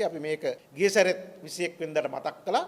ඇත්තේ අපි මේක ගිය සැරෙත් 21 වෙනිදාට මතක් කළා.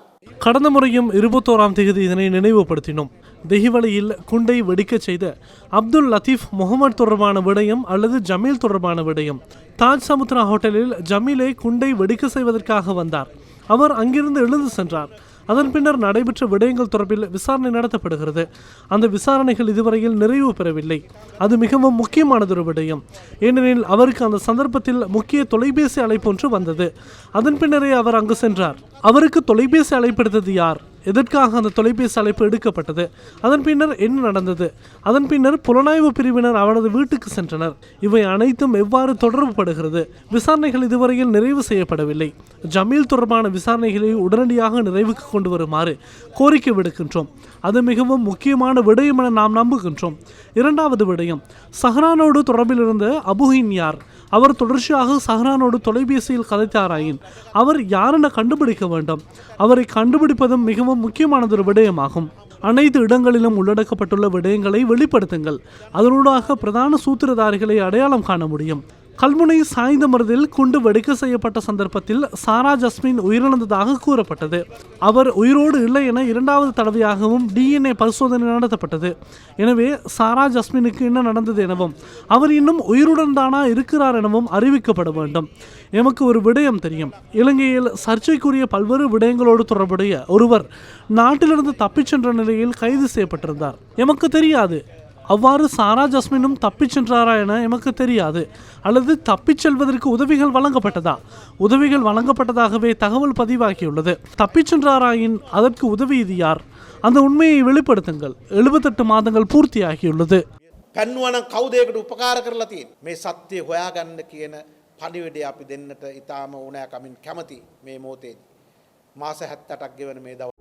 கடந்த முறையும் இருபத்தோராம் தேதி இதனை நினைவுபடுத்தினோம் தெஹிவளியில் குண்டை வெடிக்கச் செய்த அப்துல் லத்தீப் முகமது தொடர்பான விடயம் அல்லது ஜமீல் தொடர்பான விடயம் தாஜ் சமுத்ரா ஹோட்டலில் ஜமீலை குண்டை வெடிக்க செய்வதற்காக வந்தார் அவர் அங்கிருந்து எழுந்து சென்றார் அதன் பின்னர் நடைபெற்ற விடயங்கள் தொடர்பில் விசாரணை நடத்தப்படுகிறது. அந்த விசாரணைகள் இதுவரையில் நிறைவு பெறவில்லை. அது மிகவும் முக்கியமானதொரு விடயம். ஏனெனில் அவருக்கு அந்த சந்தர்ப்பத்தில் முக்கிய தொலைபேசி அழைப்பு ஒன்று வந்தது. அதன் பின்னரே அவர் அங்கு சென்றார். அவருக்கு தொலைபேசி அழைப்பெடுத்தது யார்? எதற்காக அந்த தொலைபேசி அழைப்பு எடுக்கப்பட்டது? அதன் பின்னர் என்ன நடந்தது? அதன் பின்னர் புலனாய்வு பிரிவினர் அவரது வீட்டுக்கு சென்றனர். இவை அனைத்தும் எவ்வாறு தொடர்புபடுகிறது? விசாரணைகள் இதுவரையில் நிறைவு செய்யப்படவில்லை. ஜமீல் தொடர்பான விசாரணைகளை உடனடியாக நிறைவுக்கு கொண்டு வருமாறு கோரிக்கை விடுக்கின்றோம். அது மிகவும் முக்கியமான விடயம் என நாம் நம்புகின்றோம். இரண்டாவது விடயம் சஹ்ரானோடு தொடர்பில் இருந்த அபுஹின் யார்? அவர் தொடர்ச்சியாக சஹ்ரானோடு தொலைபேசியில் கதைத்தாராயின் அவர் யாரென கண்டுபிடிக்க வேண்டும்? அவரை கண்டுபிடிப்பதும் மிகவும் முக்கியமானதொரு விடயமாகும். அனைத்து இடங்களிலும் உள்ளடக்கப்பட்டுள்ள விடயங்களை வெளிப்படுத்துங்கள். அதனூடாக பிரதான சூத்திரதாரிகளை அடையாளம் காண முடியும். கல்முனை சாய்ந்த மருதில் குண்டு வெடிக்க செய்யப்பட்ட சந்தர்ப்பத்தில் சாரா ஜஸ்மின் உயிரிழந்ததாக கூறப்பட்டது. அவர் உயிரோடு இல்லை என இரண்டாவது தடவையாகவும் டிஎன்ஏ பரிசோதனை நடத்தப்பட்டது. எனவே சாரா ஜஸ்மினுக்கு என்ன நடந்தது எனவும் அவர் இன்னும் உயிருடன் தானா இருக்கிறார் எனவும் அறிவிக்கப்பட வேண்டும். எமக்கு ஒரு விடயம் தெரியும். இலங்கையில் சர்ச்சைக்குரிய பல்வேறு விடயங்களோடு தொடர்புடைய ஒருவர் நாட்டிலிருந்து தப்பிச் சென்ற நிலையில் கைது செய்யப்பட்டிருந்தார். எமக்கு தெரியாது. அவ்வாறு சாரா ஜஸ்மினும் தப்பிச் சென்றாரா என எமக்கு தெரியாது அல்லது தப்பிச் செல்வதற்கு உதவிகள் வழங்கப்பட்டதா உதவிகள் வழங்கப்பட்டதாகவே தகவல் பதிவாகியுள்ளது தப்பிச் சென்றாராயின் அதற்கு உதவியது யார் அந்த உண்மையை வெளிப்படுத்துங்கள் எழுபத்தெட்டு மாதங்கள் பூர்த்தியாகியுள்ளது පැන්නුවනම් කවුදයකට උපකාර කරලා තියෙන. මේ සත්‍යය හොයාගන්න කියන පණිවිඩය අපි දෙන්නට ඉතාම ඕනෑකමින් කැමති මේ මෝතේදී. මාස හැත්තටක් ගෙවන මේ දවස්